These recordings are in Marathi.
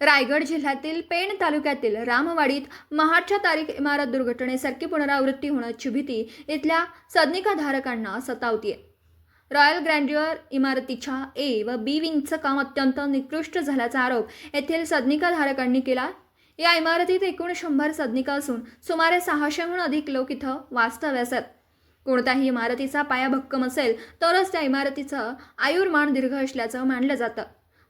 रायगड जिल्ह्यातील पेण तालुक्यातील रामवाडीत महाडच्या तारीख इमारत दुर्घटनेसारखी पुनरावृत्ती होण्याची भीती इथल्या सदनिकाधारकांना सतावतीये. रॉयल ग्रँड्युअर इमारतीच्या ए व बी विंगचं काम अत्यंत निकृष्ट झाल्याचा आरोप येथील सदनिकाधारकांनी केला. या इमारतीत एकूण शंभर सदनिका असून सुमारे सहाशेहून अधिक लोक इथं वास्तव्यास आहेत. कोणत्याही इमारतीचा पाया भक्कम असेल तरच त्या इमारतीचं आयुर्मान दीर्घ असल्याचं मानलं जातं.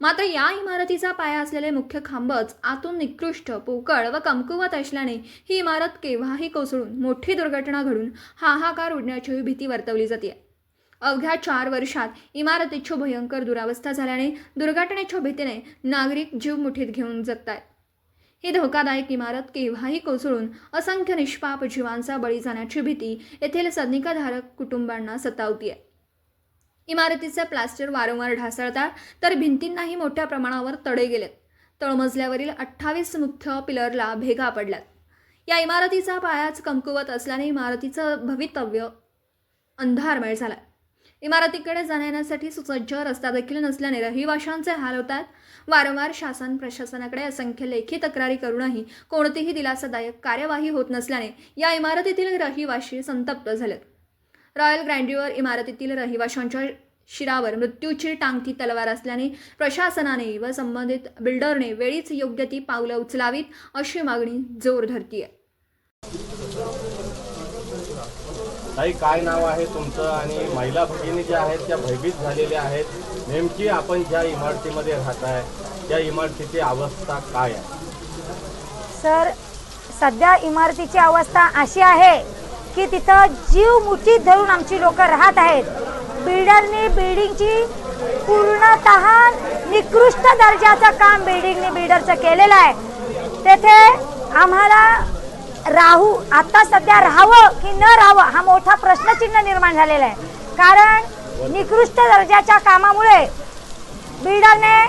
मात्र या इमारतीचा पाया असलेले मुख्य खांबच आतून निकृष्ट पोकळ व कमकुवत असल्याने ही इमारत केव्हाही कोसळून मोठी दुर्घटना घडून हाहाकार उडण्याची भीती वर्तवली जाते. अवघ्या चार वर्षात इमारतीची भयंकर दुरावस्था झाल्याने दुर्घटनेच्या भीतीने नागरिक जीव मुठीत घेऊन जगतायत. ही धोकादायक इमारत केव्हाही कोसळून असंख्य निष्पाप जीवांचा बळी जाण्याची भीती येथील सदनिकाधारक कुटुंबांना सतावती आहे इमारतीचे प्लास्टर वारंवार ढासळतात तर भिंतींनाही मोठ्या प्रमाणावर तडे गेलेत. तळमजल्यावरील अठ्ठावीस मुख्य पिलरला भेगा पडल्यात. या इमारतीचा पायाच कमकुवत असल्याने इमारतीचं भवितव्य अंधारमय झालाय. इमारतीकडे जाण्यासाठी सुसज्ज रस्ता देखील नसल्याने रहिवाशांचे हाल होतात. वारंवार शासन प्रशासनाकडे असंख्य लेखी तक्रारी करूनही कोणतीही दिलासादायक कार्यवाही होत नसल्याने या इमारतीतील रहिवाशी संतप्त झालेत. रॉयल ग्रँड्युअर इमारतीतील रहिवाशांच्या शिरावर मृत्यूची टांगती तलवार असल्याने प्रशासनाने व संबंधित बिल्डरने वेळीच योग्य ती पावलं उचलावीत अशी मागणी जोर धरतीये. ताई काय नाव आहे तुमचं? आणि महिला भगिनी ज्या आहेत त्या भयभीत झालेल्या आहेत. नेमकी आपण ज्या इमारतीमध्ये राहताय त्या इमारतीची अवस्था काय आहे? सर सध्या इमारतीची अवस्था अशी आहे की तिथं जीव मुठीत धरून आमची लोक राहत आहेत. बिल्डरनी बिल्डिंगची पूर्णत निकृष्ट दर्जाचं काम बिल्डिंगने बिल्डरचं केलेलं आहे. तेथे आम्हाला राहू आता सध्या राहावं की न राहावं हा मोठा प्रश्नचिन्ह निर्माण झालेला आहे. कारण निकृष्ट दर्जाच्या कामामुळे बिल्डरने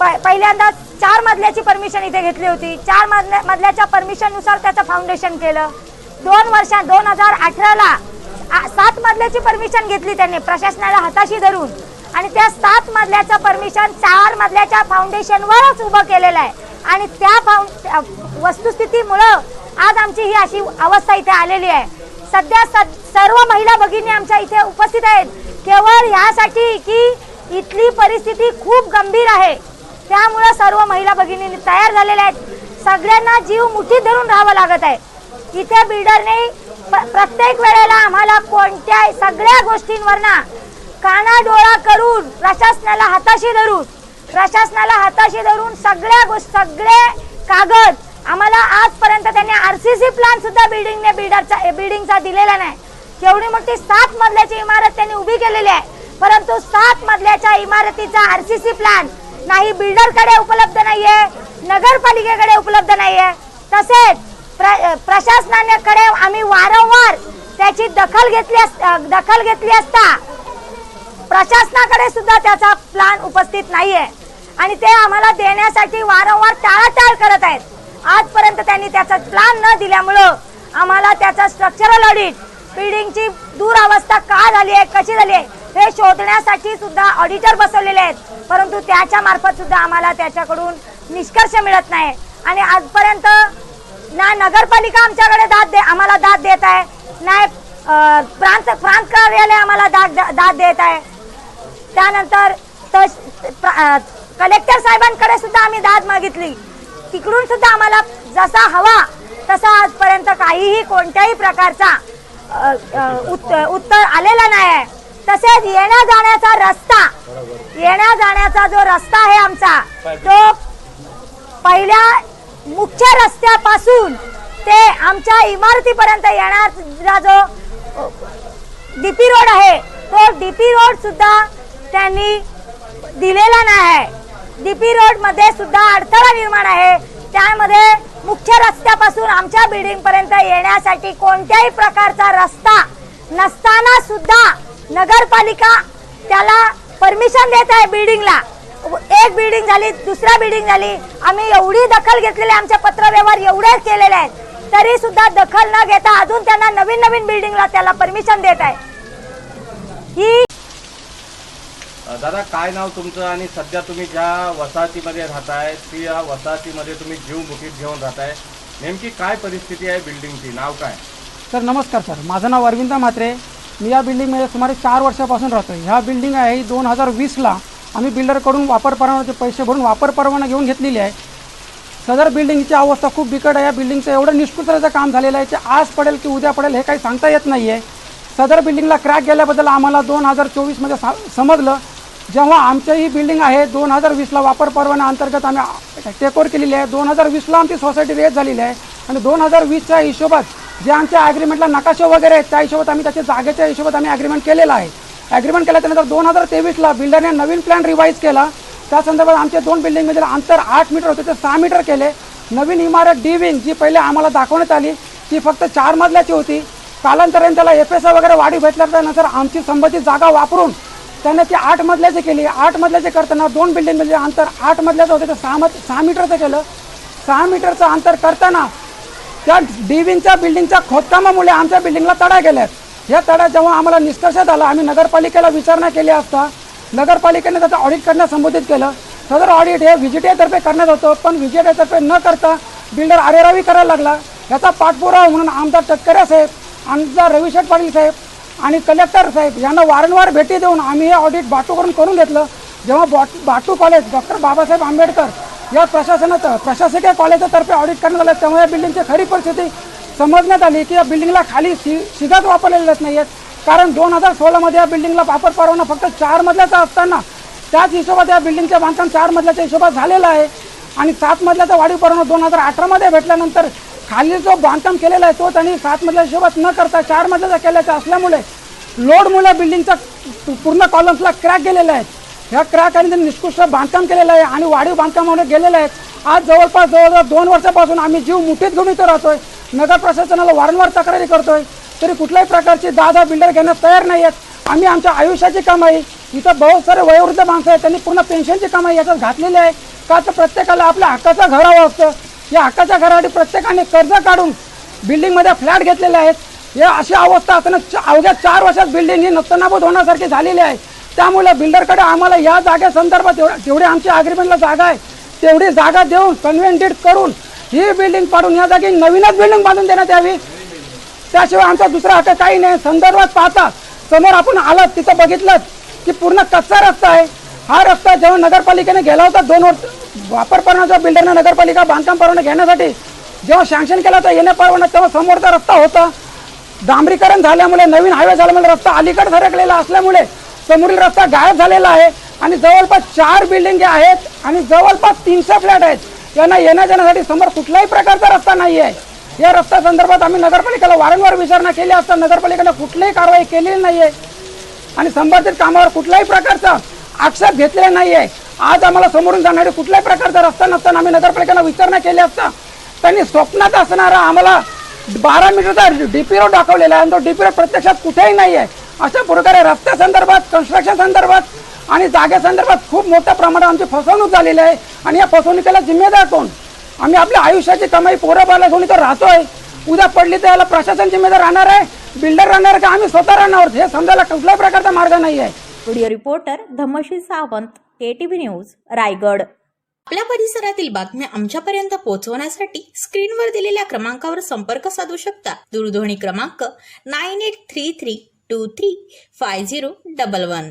प- पहिल्यांदा चार मजल्याची परमिशन इथे घेतली होती. चार मजल्या मधल्याच्या परमिशननुसार त्याचं फाउंडेशन केलं. दोन वर्षात दोन हजार अठराला सात मजल्याची परमिशन घेतली त्यांनी प्रशासनाला हाताशी धरून. आणि त्या सात मजल्याचं परमिशन चार मजल्याच्या फाउंडेशनवरच उभं केलेलं आहे. आणि त्या फाउंड वस्तुस्थितीमुळं आज आमची ही अशी अवस्था इथे आलेली आहे. सध्या स- सर्व महिला भगिनी आमच्या इथे उपस्थित आहेत. केवळ ह्यासाठी की इथली परिस्थिती खूप गंभीर आहे. त्यामुळं सर्व महिला भगिनी तयार झालेल्या आहेत. सगळ्यांना जीव मुठीत धरून राहावं लागत आहे. इथे बिल्डरने प- प्रत्येक वेळेला आम्हाला कोणत्या सगळ्या गोष्टींवरना काना डोळा करून प्रशासनाला हाताशी धरून प्रशासनाला हाताशी धरून सगळ्या गोष्ट सगळे कागद आम्हाला आजपर्यंत त्यांनी आर सी प्लॅन सुद्धा बिल्डिंगने बिल्डरचा बिल्डिंगचा दिलेला नाही. केवढी मोठी सात मजल्याची इमारत त्यांनी उभी केलेली आहे. परंतु सात मजल्याच्या इमारतीचा आर सी सी प्लॅन नाही बिल्डरकडे उपलब्ध नाहीये नगरपालिकेकडे उपलब्ध नाहीये. तसेच प्र प्रशासनाकडे आम्ही वारंवार त्याची दखल घेतली अस- दखल घेतली असता प्रशासनाकडे सुद्धा त्याचा प्लान उपस्थित नाहीये. आणि ते आम्हाला देण्यासाठी वारंवार टाळाटाळ करत आहेत. आजपर्यंत त्यांनी त्याचा प्लान न दिल्यामुळं आम्हाला त्याचा स्ट्रक्चरल ऑडिट बिल्डिंगची दुरावस्था का झाली आहे कशी झाली आहे हे शोधण्यासाठी सुद्धा ऑडिटर बसवलेले आहेत. परंतु त्याच्या मार्फत सुद्धा आम्हाला त्याच्याकडून निष्कर्ष मिळत नाही. आणि आजपर्यंत ना नगरपालिका आमच्याकडे दाद दे आम्हाला दाद देत आहे. नाही प्रांत प्रांत कार्यालय आम्हाला दाद दाद देत आहे. त्यानंतर तस- कलेक्टर साहेबांकडे सुद्धा आम्ही दाद मागितली. तिकडून सुद्धा आम्हाला जसा हवा तसा आजपर्यंत काहीही कोणत्याही प्रकारचा उत- उत्तर आलेला नाही आहे. तसेच येण्या जाण्याचा रस्ता येण्या जाण्याचा जो रस्ता आहे आमचा तो पहिल्या मुख्य रस्त्यापासून ते आमच्या इमारतीपर्यंत येणारा जो डी पी रोड आहे तो डीपी रोड सुद्धा त्यांनी दिलेला नाही आहे. डीपी रोडमध्ये सुद्धा अडथळा निर्माण आहे. त्यामध्ये मुख्य रस्त्यापासून आमच्या बिल्डिंग पर्यंत येण्यासाठी कोणत्याही प्रकारचा रस्ता नसताना सुद्धा नगरपालिका त्याला परमिशन देत आहे बिल्डिंगला एक बिल्डिंग झाली दुसरा बिल्डिंग झाली. आम्ही एवढी दखल घेतलेली आहे, आमचे पत्रव्यवहार एवढे केलेले आहेत. तरी सुद्धा दखल न घेता अजून त्यांना नवीन नवीन बिल्डिंगला त्याला परमिशन देत आहे. ही दादा काय नाव तुमचं आणि सध्या तुम्ही ज्या वसाहतीमध्ये राहताय त्या वसाहतीमध्ये तुम्ही जीव मुठीत घेऊन राहताय. नेमकी काय परिस्थिती आहे बिल्डिंगची नाव काय? सर नमस्कार सर. माझं नाव अरविंद म्हात्रे. मी या बिल्डिंगमध्ये सुमारे चार वर्षापासून राहतो ह्या बिल्डिंग आहे दोन हजार वीसला. आम्ही बिल्डरकडून वापर परवानाचे पैसे भरून वापर परवाना घेऊन घेतलेली आहे. सदर बिल्डिंगची अवस्था खूप बिकट आहे. या बिल्डिंगचं एवढं निष्कृततेचं काम झालेलं आहे की आज पडेल की उद्या पडेल हे काही सांगता येत नाही आहे सदर बिल्डिंगला क्रॅक गेल्याबद्दल आम्हाला दोन हजार चोवीसमध्ये सा समजलं. जेव्हा आमची ही बिल्डिंग आहे दोन हजार वीसला वापर परवाना अंतर्गत आम्ही टेकओवर केलेली आहे. दोन हजार वीसला आमची सोसायटी रेट झालेली आहे. आणि दोन हजार वीसच्या हिशोबात जे आमच्या ॲग्रीमेंटला नकाशे वगैरे आहेत त्या हिशोबात आम्ही त्याच्या जागेच्या हिशोबात आम्ही ॲग्रीमेंट केलेलं आहे. ॲग्रीमेंट केल्यानंतर दोन हजार तेवीसला बिल्डरने नवीन प्लॅन रिवाईज केला. त्या संदर्भात आमच्या दोन बिल्डिंगमधील अंतर आठ मीटर होते ते सहा मीटर केले. नवीन इमारत डी विंग जी पहिले आम्हाला दाखवण्यात आली ती फक्त चार मजल्याची होती. कालांतराने त्याला एफ एस वगैरे वाढीव भेटल्यानंतर आमची संबंधित जागा वापरून त्याने ती आठ मजल्याची केली. आठ मजल्याचे करताना दोन बिल्डिंगमध्ये अंतर आठ मजल्याचं होतं ते सहा मज सहा मीटरचं केलं. सहा मीटरचं अंतर करताना त्या डिविंगच्या बिल्डिंगच्या खोदकामामुळे आमच्या बिल्डिंगला तडा गेल्या आहेत या तडा जेव्हा आम्हाला निष्कर्षात आला आम्ही नगरपालिकेला विचारणा केली असता नगरपालिकेने त्याचं ऑडिट करण्यास संबोधित केलं. सदर ऑडिट हे व्हिजिटेतर्फे करण्यात होतं पण व्हिजिटेतर्फे न करता बिल्डर आरेरावी करायला लागला. याचा पाठपुरावा म्हणून आमदार तटकरे साहेब आमदार रविशेठ पाटील साहेब आणि कलेक्टर साहेब यांना वारंवार भेटी देऊन आम्ही हे ऑडिट बाटू करून करून घेतलं. जेव्हा बॉट बाटू कॉलेज डॉक्टर बाबासाहेब आंबेडकर या प्रशासनाचं प्रशासकीय कॉलेजतर्फे ऑडिट करण्यात आलं तेव्हा या बिल्डिंगची खरी परिस्थिती समजण्यात आली की या बिल्डिंगला खाली शि शिगाच वापरलेले नाही आहेत कारण दोन हजार सोळामध्ये या बिल्डिंगला वापर परवाना फक्त चार मजल्याचा असताना त्याच हिशोबात या बिल्डिंगचं बांधकाम चार मजल्याच्या हिशोबात झालेलं आहे. आणि सात मजल्याचा वाढीव परवाना दोन हजार अठरामध्ये भेटल्यानंतर खाली जो बांधकाम केलेला आहे तो त्यांनी सात मजल्या हिशोबात न करता चार मजल्याचा केल्याचा असल्यामुळे लोडमुळे बिल्डिंगचा पूर्ण कॉलम्सला क्रॅक गेलेला आहे. ह्या क्रॅक आणि निष्कृष्ट बांधकाम केलेलं आहे आणि वाढीव बांधकामामध्ये गेलेलं आहे आज जवळपास जवळजवळ दोन वर्षापासून आम्ही जीव मुठीत घेऊन इथं राहतोय. नगर प्रशासनाला वारंवार तक्रारी करतोय. तरी कुठल्याही प्रकारची दादा बिल्डर घेण्यास तयार नाही आहेत. आम्ही आमच्या आयुष्याची कमाई इथं बहुत सारे वयोवृद्ध माणसं आहेत त्यांनी पूर्ण पेन्शनची कमाई याच्यात घातलेली आहे. का तर प्रत्येकाला आपल्या हक्काचं घर हवं असतं या हक्काच्या घरासाठी प्रत्येकाने कर्ज काढून बिल्डिंगमध्ये फ्लॅट घेतलेले आहेत. या अशी अवस्था असताना च- अवघ्या चार वर्षात बिल्डिंग ही नत्तनाबूत होण्यासारखी झालेली आहे. त्यामुळे बिल्डरकडे आम्हाला या जागेसंदर्भात एवढ्या जेवढी आमची अग्रीमेंटला जागा आहे तेवढी जागा देऊन कन्व्हेंटेड करून ही बिल्डिंग पाडून या जागी नवीनच बिल्डिंग बांधून देण्यात यावी. त्याशिवाय आमचा दुसरा हक्क काही नाही. संदर्भात पाहता समोर आपण आलात तिथं बघितलं की पूर्ण कच्चा रस्ता आहे. हा रस्ता जेव्हा नगरपालिकेने गेला होता दोन वर्ष वापर परवाना बिल्डरने नगरपालिका बांधकाम परवाना घेण्यासाठी जेव्हा सँक्शन केला होता येण्या परवाना तेव्हा समोरचा रस्ता होता. डांबरीकरण झाल्यामुळे नवीन हायवे झाल्यामुळे रस्ता अलीकडे सरकलेला असल्यामुळे समोरील रस्ता गायब झालेला आहे. आणि जवळपास चार बिल्डिंग आहेत आणि जवळपास तीनशे फ्लॅट आहेत. यांना येण्या जाण्यासाठी समोर कुठल्याही प्रकारचा रस्ता नाही आहे या रस्त्या संदर्भात आम्ही नगरपालिकेला वारंवार विचारणा केली असता नगरपालिकेला कुठलीही कारवाई केलेली नाही आहे आणि संबंधित कामावर कुठल्याही प्रकारचा आक्षेप घेतलेला नाही आहे आज आम्हाला समोरून जाणारी कुठल्याही प्रकारचा रस्ता नसताना आम्ही नगरपालिकेला विचारणा केली असता त्यांनी स्वप्नात असणारा आम्हाला बारा मीटरचा डीपी रोड दाखवलेला आहे आणि तो डीपी रोड प्रत्यक्षात कुठेही नाही आहे अशा प्रकारे रस्त्या संदर्भात कन्स्ट्रक्शन संदर्भात आणि जागेसंदर्भात खूप मोठ्या प्रमाणात आमची फसवणूक झालेली आहे. आणि या फसवणुकीला जिम्मेदार कोण? आम्ही आपल्या आयुष्याची कमाई पोरं बाला घेऊन इथं राहतोय. उद्या पडली तर याला प्रशासन जिम्मेदार राहणार आहे. बिल्डर राहणार आहे का? आम्ही स्वतः राहणार हे समजायला कुठल्याही प्रकारचा मार्ग नाही आहे video reporter Dhammashi Sawant KTV news Raigad. आपल्या परिसरातील बातम्या आमच्यापर्यंत पोहोचवण्यासाठी स्क्रीनवर दिलेल्या क्रमांकावर संपर्क साधू शकता. दूरध्वनी क्रमांक nine eight three three two three five zero double one.